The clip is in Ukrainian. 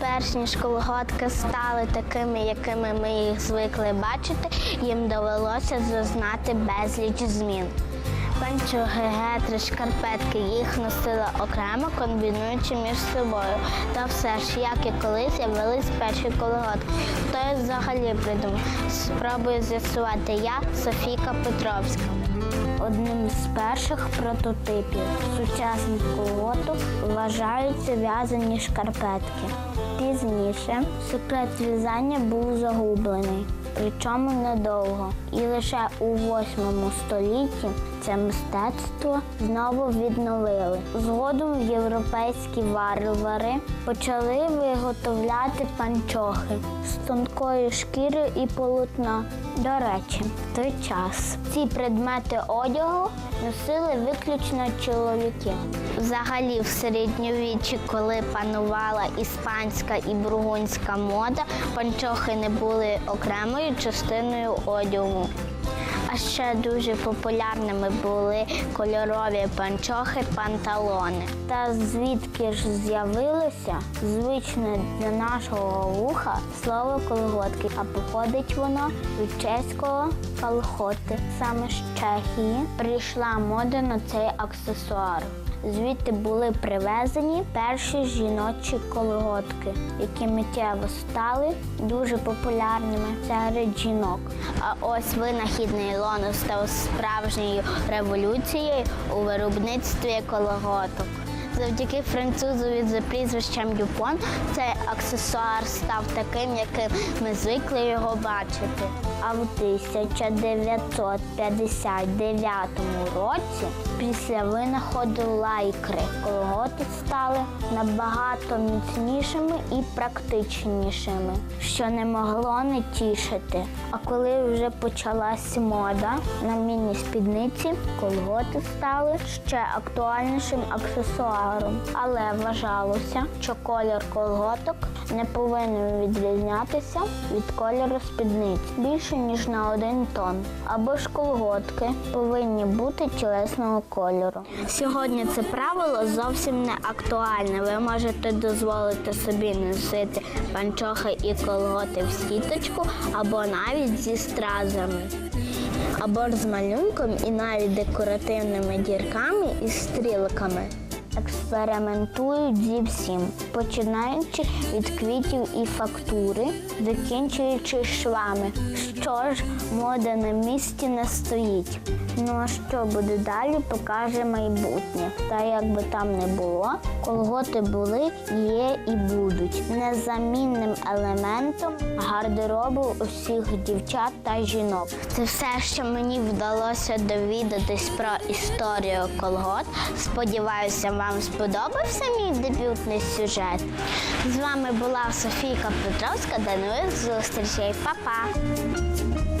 Перш ніж колготки стали такими, якими ми їх звикли бачити, їм довелося зазнати безліч змін. Панчуги, гетри, шкарпетки їх носили окремо, комбінуючи між собою. Та все ж, як і коли з'явились перші колготки. Хто їх взагалі придумав? Спробую з'ясувати я, Софійка Петровська. Одним з перших прототипів сучасних колготок вважаються в'язані шкарпетки. Пізніше секрет в'язання був загублений, причому недовго. І лише у 8 столітті це мистецтво знову відновили. Згодом європейські варвари почали виготовляти панчохи з тонкої шкіри і полотна. До речі, в той час ці предмети одягу носили виключно чоловіки. Взагалі, в середньовіччі, коли панувала іспанська і бургунська мода, панчохи не були окремою частиною одягу. А ще дуже популярними були кольорові панчохи, панталони. Та звідки ж з'явилося звичне для нашого вуха слово колготки, а походить воно від чеського колхоти. Саме з Чехії прийшла мода на цей аксесуар. Звідти були привезені перші жіночі колготки, які миттєво стали дуже популярними серед жінок. А ось винахід нейлону став справжньою революцією у виробництві колготок. Завдяки французові за прізвищем Дюпон цей аксесуар став таким, яким ми звикли його бачити. А в 1959 році, після винаходу лайкри, колготи стали набагато міцнішими і практичнішими, що не могло не тішити. А коли вже почалась мода на міні-спідниці, колготи стали ще актуальнішим аксесуаром. Але вважалося, що колір колготок не повинен відрізнятися від кольору спідниць більше ніж на один тон. Або ж колготки повинні бути тілесного кольору. Сьогодні це правило зовсім не актуальне. Ви можете дозволити собі носити панчохи і колготи в сіточку або навіть зі стразами. Або з малюнком і навіть декоративними дірками і стрілками. Експериментують зі всім, починаючи від квітів і фактури, закінчуючи швами. Що ж, мода на місці не стоїть. Ну а що буде далі, покаже майбутнє. Та як би там не було, колготи були, є і будуть незамінним елементом гардеробу усіх дівчат та жінок. Це все, що мені вдалося довідатись про історію колгот. Сподіваюся, вам сподобався мій дебютний сюжет. З вами була Софійка Петровська. До нових зустрічей, Па-па!